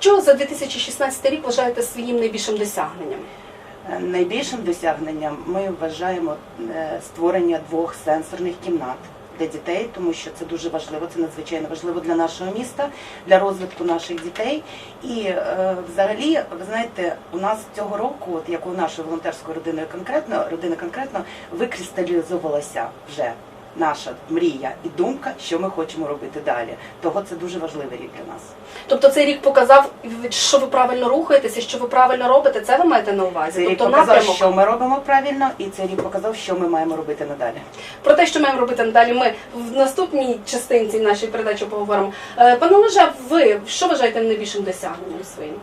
Що за 2016 рік вважаєте своїм найбільшим досягненням? Е, Найбільшим досягненням ми вважаємо е, створення двох сенсорних кімнат для дітей, тому що це дуже важливо, це надзвичайно важливо для нашого міста, для розвитку наших дітей. І е, взагалі, ви знаєте, у нас цього року, от як у нашої волонтерської родини конкретно, родини конкретно, викристалізувалася вже наша мрія і думка, що ми хочемо робити далі. Того це дуже важливий рік для нас. Тобто цей рік показав, що ви правильно рухаєтеся, що ви правильно робите. Це ви маєте на увазі? Цей рік тобто показав, напрямок. що ми робимо правильно, і цей рік показав, що ми маємо робити надалі. Про те, що маємо робити надалі, ми в наступній частинці нашої передачі поговоримо. Е, Пане Олеже, ви що вважаєте найбільшим досягненням своїм?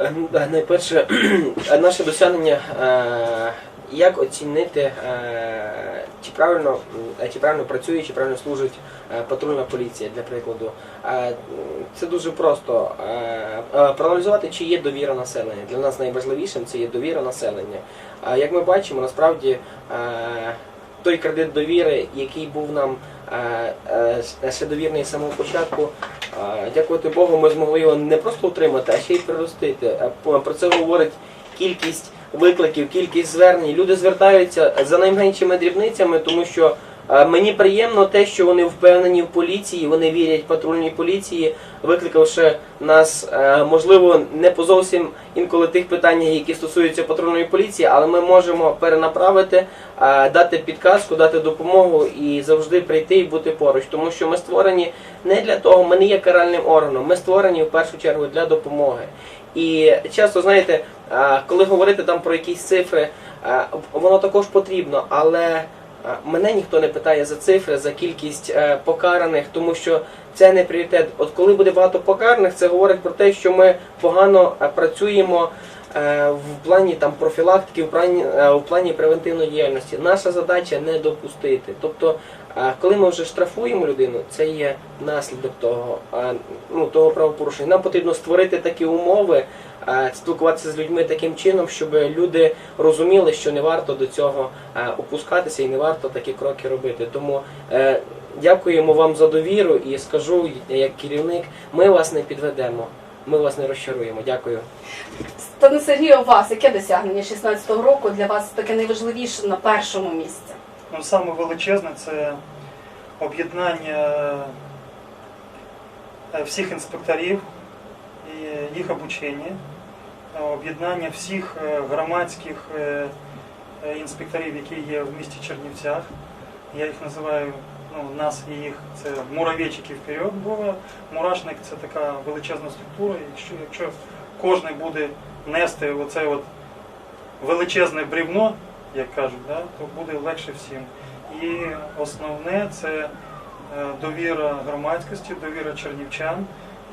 Е, Найперше, е, наше досягнення, е, як оцінити, чи правильно, е, чи правильно працює, чи правильно служить е, патрульна поліція, для прикладу. Е, Це дуже просто. Проаналізувати, чи є довіра населення. Для нас найважливішим це є довіра населення. Як ми бачимо, насправді той кредит довіри, який був нам ще довірний з самого початку, Дякувати Богу, ми змогли його не просто утримати, а ще й приростити. Про це говорить кількість викликів, кількість звернень. Люди звертаються за найменшими дрібницями, тому що мені приємно те, що вони впевнені в поліції, вони вірять патрульній поліції, викликавши нас, е, можливо, не по зовсім інколи тих питаннях, які стосуються патрульної поліції, але ми можемо перенаправити, е, дати підказку, дати допомогу і завжди прийти і бути поруч, тому що ми створені не для того, ми не є каральним органом, ми створені в першу чергу для допомоги. І часто, знаєте, коли говорити там про якісь цифри, воно також потрібно, але мене ніхто не питає за цифри, за кількість е, покараних, тому що це не пріоритет. От коли буде багато покараних, це говорить про те, що ми погано е, працюємо в плані там профілактики, в плані, е, в плані превентивної діяльності. Наша задача не допустити. Тобто, е, коли ми вже штрафуємо людину, це є наслідок того, е, ну, того правопорушення. Нам потрібно створити такі умови, е, спілкуватися з людьми таким чином, щоб люди розуміли, що не варто до цього е, опускатися і не варто такі кроки робити. Тому е, дякуємо вам за довіру і скажу як керівник, ми вас не підведемо. Ми вас не розчаруємо. Дякую. Пане Сергію, у вас яке досягнення 16-го року для вас таке найважливіше на першому місці? Ну, саме величезне це об'єднання е, всіх інспекторів і їх обучення, об'єднання всіх е, громадських е, інспекторів, які є в місті Чернівцях. Я їх називаю, ну, нас їх, це муравейчики вперед було. Мурашник це така величезна структура. Якщо, якщо кожен буде нести оце от величезне брівно, як кажуть, да, то буде легше всім. І основне це е, довіра громадськості, довіра чернівчан.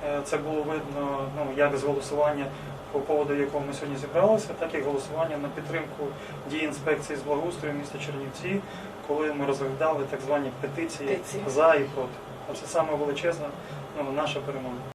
Е, Це було видно ну, як з голосування по поводу якого ми сьогодні зібралися, так і голосування на підтримку дій інспекції з благоустрою міста Чернівці, коли ми розглядали так звані петиції Петиції. за і проти. Це саме величезна ну, наша перемога.